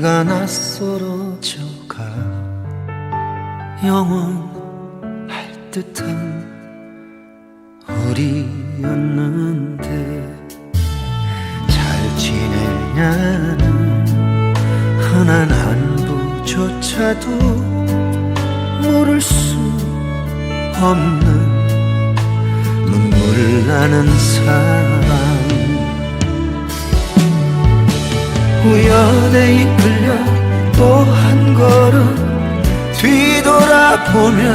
네가 낯설어져 가 영원할 듯한 우리였는데 잘 지내냐는 흔한 안부조차도 모를 수 없는 눈물 나는 사랑 우연에 이끌려 또 한 걸음 뒤돌아보면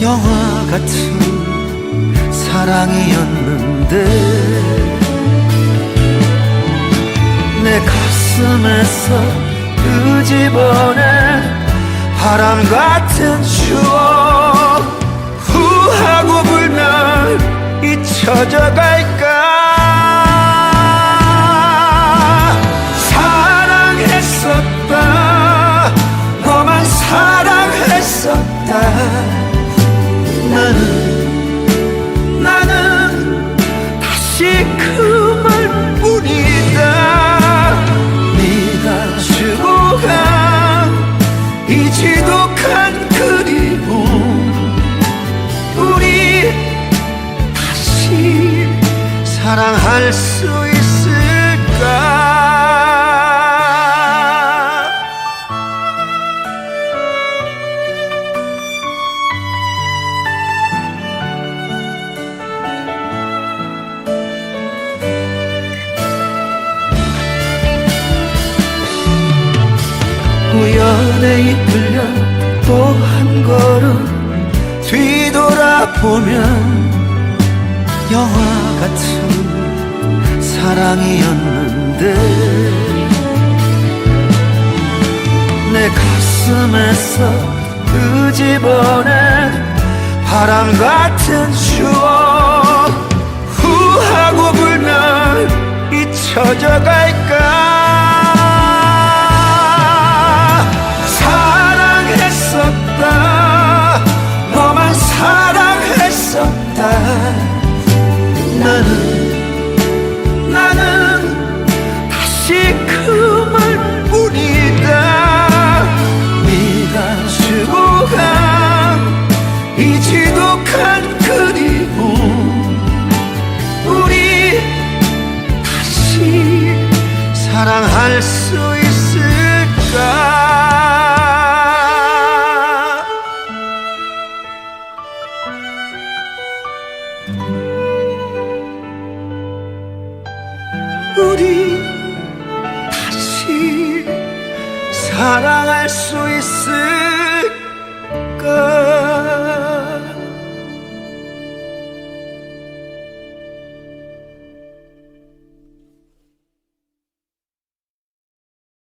영화 같은 사랑이었는데 내 가슴에서 끄집어낸 바람 같은 추억 후하고 불면 잊혀져 갈까? 사랑했었다. 너만 사랑했었다. 나는 사랑할 수 있을까? 우연에 이끌려 또 한 걸음 뒤돌아보면 영화 같은 사랑이었는데 내 가슴에서 끄집어낸 바람 같은 추억 후하고 불면 잊혀져 갈까 우리 다시 사랑할 수 있을까